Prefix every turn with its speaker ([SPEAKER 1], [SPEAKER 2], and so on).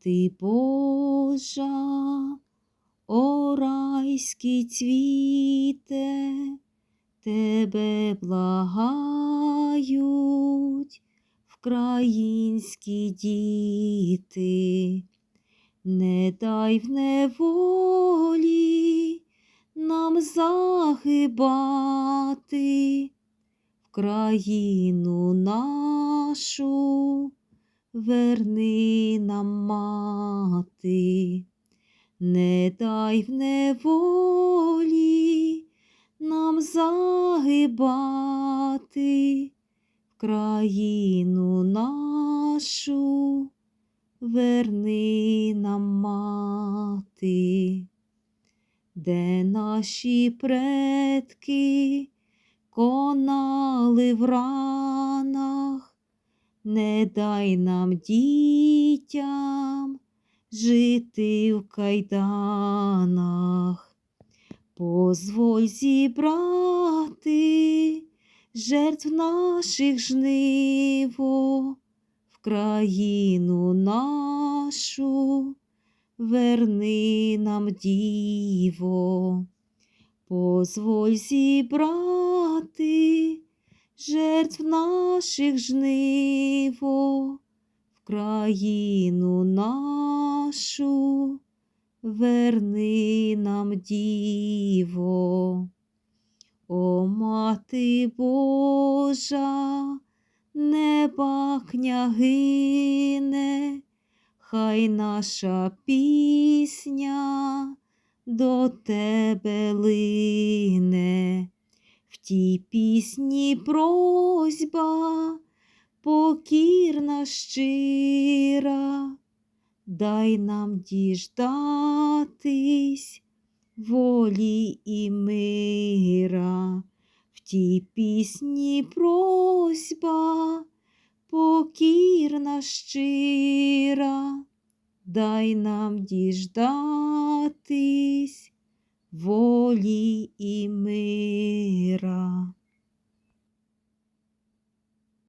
[SPEAKER 1] Мати Божа, о райський цвіте, тебе благають вкраїнські діти, не дай в неволі нам загибати в країну нашу верни нам мати, не дай в неволі нам загибати в країну нашу, верни нам мати, де наші предки конали в ранах. Не дай нам дітям жити в кайданах, позволь зібрати жертв наших жниво в країну нашу, верни нам діво, позволь зібрати жертв наших жниво в країну нашу, верни нам діво. О мати Божа, неба княгине, хай наша пісня до тебе лине. В тій пісні просьба покірна щира, дай нам діждатись волі і мира. В тій пісні просьба покірна щира, дай нам діждатись волі і мира мира.